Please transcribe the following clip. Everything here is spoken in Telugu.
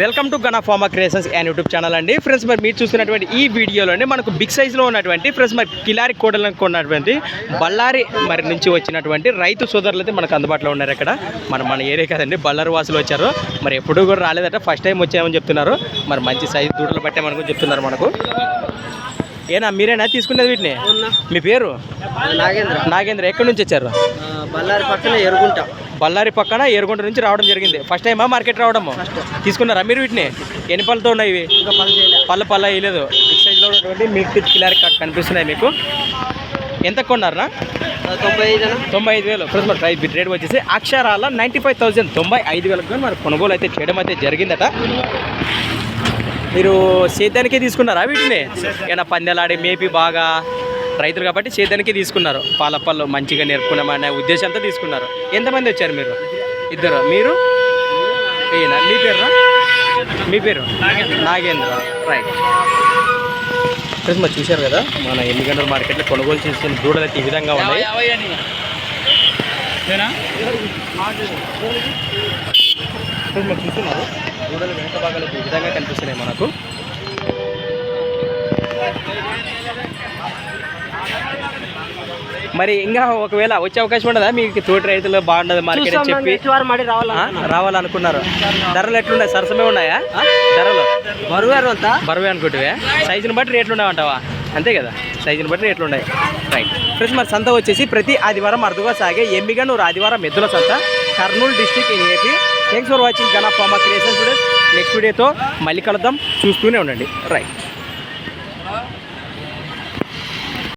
Welcome to Gana pharma creations and YouTube channel అండి. ఫ్రెండ్స్ మరి మీరు చూస్తున్నటువంటి ఈ వీడియోలోనే మనకు బిగ్ సైజ్లో ఉన్నటువంటి ఫ్రెండ్స్ మరి కిలారి కోడలకు ఉన్నటువంటి బళ్ళారి మరి నుంచి వచ్చినటువంటి రైతు సోదరులు అయితే మనకు అందుబాటులో ఉన్నారు ఇక్కడ. మన మన ఏరియా కదండి బళ్ళారి వాసులు వచ్చారు. మరి ఎప్పుడు కూడా రాలేదట ఫస్ట్ టైం వచ్చామని చెప్తున్నారు. మరి మంచి సైజు దూడలు పట్టామని చెప్తున్నారు మనకు. ఏనా మీరేనా తీసుకునేది వీటిని? మీ పేరు? నాగేంద్ర. నాగేంద్ర ఎక్కడి నుంచి వచ్చారు? బళ్ళారి పక్కన ఎరుగుంట బళ్ళారి పక్కన ఏరుగుంట నుంచి రావడం జరిగింది. ఫస్ట్ టైమా మార్కెట్ రావడము? తీసుకున్నారా మీరు వీటిని? ఎన్ని పళ్ళతో ఉన్నాయి ఇవి? పళ్ళ పళ్ళ వేయలేదు బిగ్ సైజ్లో ఉన్నటువంటి మిల్క్ కిలారి కట్ కనిపిస్తున్నాయి మీకు. ఎంత కొన్నారా తొంభై ఐదు తొంభై ఐదు వేలు. ప్రస్తుతం ప్రైస్ బిడ్ రేట్ వచ్చేసి అక్షరాల నైంటీ ఫైవ్ థౌసండ్ తొంభై ఐదు వేలకు కానీ మరి కొనుగోలు అయితే చేయడం అయితే జరిగిందట. మీరు సేద్యానికే తీసుకున్నారా వీటిని? ఏమైనా పందెలాడి మేపి బాగా రైతులు కాబట్టి సేద్యానికే తీసుకున్నారు. పాల పళ్ళు మంచిగా నేర్పుకున్నామనే ఉద్దేశంతో తీసుకున్నారు. ఎంతమంది వచ్చారు మీరు? ఇద్దరు. మీరు? ఈయన. మీ పేరు మీ పేరు? నాగేంద్ర. రైట్ ఫ్రెండ్స్ మరి చూశారు కదా? మన ఎన్ని గంటల మార్కెట్లో కొనుగోలు చేసిన దూడలు అయితే ఈ విధంగా ఉన్నాయి. ఫ్రెండ్స్ మరి చూస్తున్నారు. దూడలు వెనక భాగాలు ఈ విధంగా కనిపిస్తున్నాయి మనకు. మరి ఇంకా ఒకవేళ వచ్చే అవకాశం ఉండదా? మీకు తోటి రైతులు బాగుండదు మార్కెట్ అని చెప్పి. రావాలనుకున్నారు. ధరలు ఎట్లున్నాయి? సరసమే ఉన్నాయా? ధరలు? బరువేరు అంతా. బరువే అనుకుంటే సైజుని బట్టి రేట్లు ఉండవంటావా అంతే కదా? సైజుని బట్టి రేట్లు ఉన్నాయి. రైట్ ఫ్రెండ్స్ మరి సంత వచ్చేసి ప్రతి ఆదివారం అరుదుగా సాగే ఎమ్మిగనూరు ఆదివారం ఎద్దుల సంత Kurnool district in AP thanks for watching Gana pharma creation students next వీడియోతో మళ్ళీ కలుద్దాం. చూస్తూనే ఉండండి. రైట్